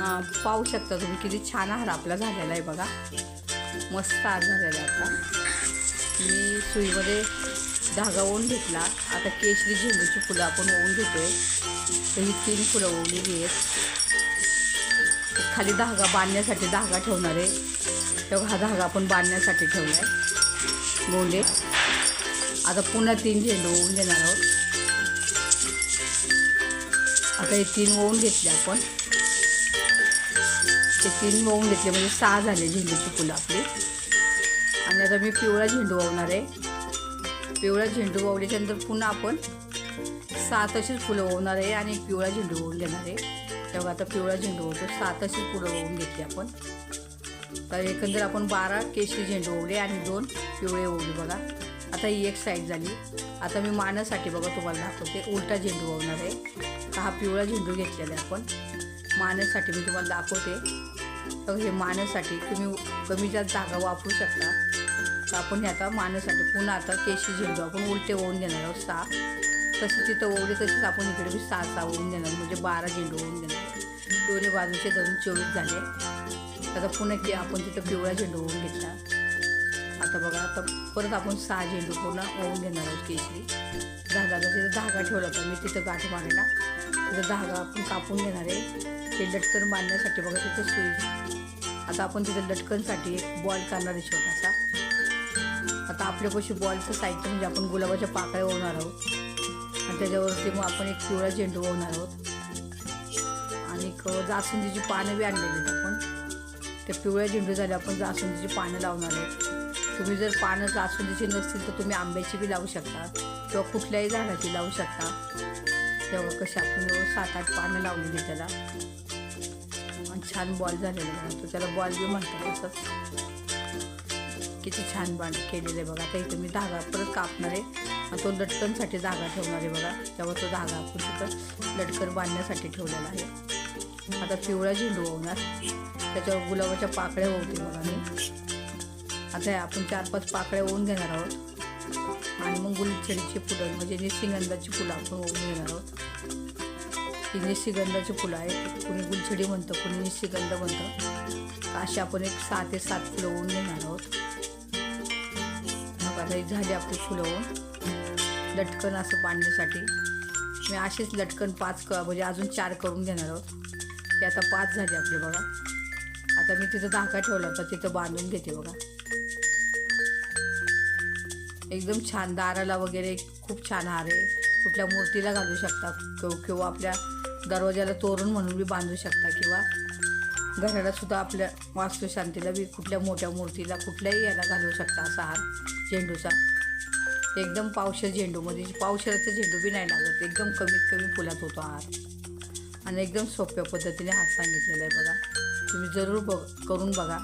पाहू शकता तुम्ही किती छान आहार आपला झालेला आहे बघा. मस्त आहार झालेला आहे आपला. मी सुईमध्ये धागा ओवून घेतला. आता केशरी झेंडूची फुलं आपण ओवून घेतोय. तर ही तीन फुलं ओवलेली आहेत खाली धागा बांधण्यासाठी धागा ठेवणार आहे. तेव्हा हा धागा आपण बांधण्यासाठी ठेवला आहे गोंडे. आता पुन्हा तीन झेंडू ओवून देणार आहोत. आता हे तीन ओवून घेतले आपण. ते तीन वाहून घेतले म्हणजे सहा झाले झेंडूची फुलं आपली. आणि आता मी पिवळा झेंडू वावणार आहे. पिवळा झेंडू वावल्याच्यानंतर पुन्हा आपण सहा तशीच फुलं ओवणार आहे आणि पिवळा झेंडू वाहून घेणार आहे. तेव्हा आता पिवळा झेंडू होतो सहा तशीच फुलं वाहून घेतली आपण. तर एकंदर आपण बारा केशरी झेंडू ओवले आणि दोन पिवळे ओवले बघा. आता ही एक साईड झाली. आता मी मानासाठी बघा तुम्हाला दाखवते उलटा झेंडू वावणार आहे. हा पिवळा झेंडू घेतलेला आहे आपण. मानासाठी मी तुम्हाला दाखवते. हे मानेसाठी तुम्ही कमी जास्त जागा वापरू शकता. तर आपण हे आता मानेसाठी पुन्हा आता केशी झेंडू आपण उलटे ओवून घेणार आहोत सहा. तसे तिथं ओवले तसेच आपण इकडे बी सहा सहा ओवून देणार म्हणजे बारा झेंडू ओवून देणार दोन्ही बाजूचे धरून चोवीस झाले. आता पुन्हा की आपण तिथं पिवळा झेंडू ओवून घेतला. बघा. आता परत आपण सहा झेंडू पूर्ण ओवून घेणार आहोत केशरी. धागा तिथं धागा ठेवला होता मी तिथं गाठ मारायला. तिथं धागा आपण कापून घेणार आहे. ते लटकन बांधण्यासाठी बघा तिथं सुई. आता आपण तिथं लटकनसाठी एक बॉल करणार आहे छोटासा. आता आपल्यापाशी बॉलचं साहित्य म्हणजे आपण गुलाबाच्या पाकळ्या ओवणार आहोत. आणि त्याच्यावरती मग आपण एक पिवळा झेंडू ओवणार आहोत. आणि जास्वंदीची पानं बी आणलेली आहेत आपण. त्या पिवळ्या झेंडू झाल्या आपण जास्वंदीची पानं लावणार आहेत. तुम्ही जर पानं जास्वंदीची नसतील तर तुम्ही आंब्याची बी लावू शकता. किंवा कुठल्याही झाडाची लावू शकता. तेव्हा कशा आपण सात आठ पानं लावलेली त्याला. आणि छान बॉल झालेला म्हणतो त्याला बॉल बी म्हणतात तसंच किती छान बांध केलेलं आहे बघा. आता इथं मी धागा परत कापणार आहे. आणि तो लटकनसाठी धागा ठेवणार आहे बघा. तेव्हा तो धागा आपण तिथं लटकन बांधण्यासाठी ठेवलेला आहे. आता पिवळा झेंडू होणार. त्याच्यावर गुलाबाच्या पाकळ्या होते बघा मी. आता आपण चार पाच पाकळ्या ओवून घेणार आहोत. आणि मग गुलछडीची फुलं म्हणजे निशिगंधाची फुलं आपण ओवून घेणार आहोत. ही निशिगंधाची फुलं आहेत. कुणी गुलछडी म्हणतं कुणी निशिगंध म्हणतं. अशी आपण एक सहा ते सात फुलं ओवून घेणार आहोत. मग आता ही झाली आपली फुलं ओवून. लटकन असं बांधण्यासाठी. मी असेच लटकन पाच क म्हणजे अजून चार करून घेणार आहोत. ते आता पाच झाले आपले बघा. आता मी तिथं धाका ठेवला होता तिथं बांधून घेते बघा. एकदम छान दाराला वगैरे खूप छान हार आहे कुठल्या मूर्तीला घालू शकता किंवा किंवा आपल्या दरवाजाला तोरण म्हणून बी बांधू शकता किंवा घराला सुद्धा आपल्या वास्तुशांतीला बी कुठल्या मोठ्या मूर्तीला कुठल्याही याला घालू शकता असा हार झेंडूचा. एकदम पावशर झेंडूमध्ये पावशराचा झेंडू बी नाही लागत एकदम कमीत कमी फुलात होतो हार. आणि एकदम सोप्या पद्धतीने हार सांगितलेला आहे बघा. तुम्ही जरूर बघ करून बघा.